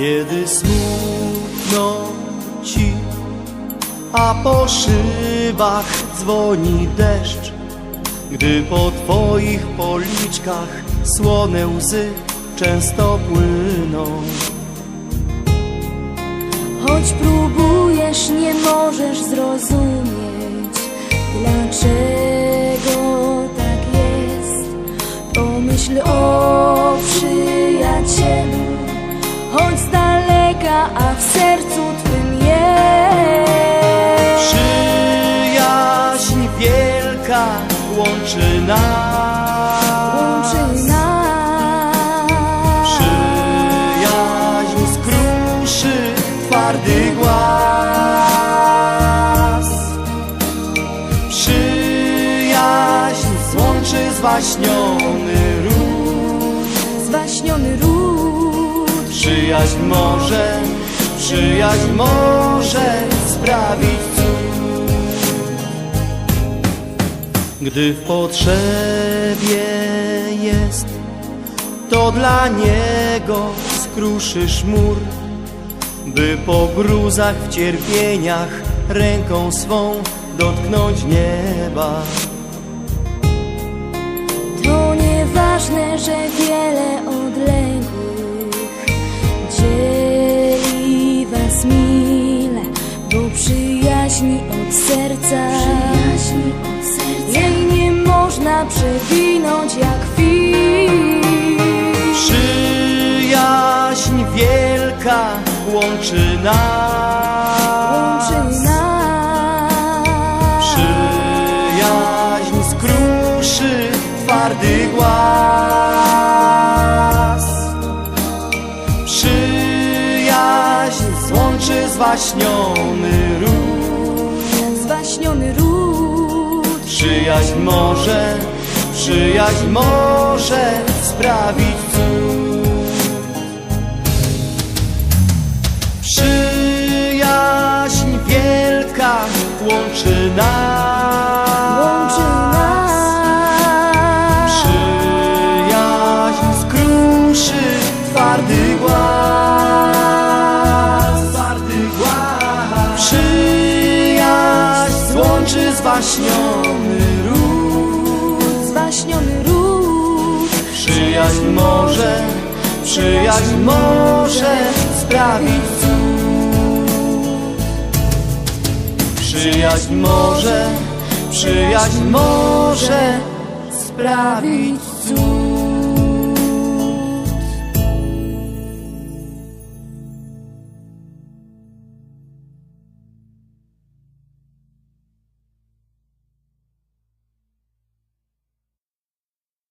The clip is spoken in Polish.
Kiedy smutno ci, a po szybach dzwoni deszcz, gdy po twoich policzkach słone łzy często płyną. Choć próbujesz, nie możesz zrozumieć, łączy nas. Łączy nas. Przyjaźń skruszy twardy głaz Przyjaźń złączy zwaśniony ród Zwaśniony ród. Przyjaźń może, przyjaźń może sprawić Gdy w potrzebie jest to dla niego skruszysz mur, by po gruzach w cierpieniach ręką swą dotknąć nieba. To nieważne, że wiele odległych dzieli was mile, bo przyjaźni można przewinąć jak fil. Przyjaźń wielka łączy nas. Łączy nas. Przyjaźń skruszy twardy głaz Przyjaźń złączy zwaśniony ród Przyjaźń może, przyjaźń może sprawić cud. Przyjaźń wielka łączy nas złączy zwaśniony ród Zwaśniony ród. Przyjaźń może, przyjaźń może sprawić cud Przyjaźń może, przyjaźń może sprawić cud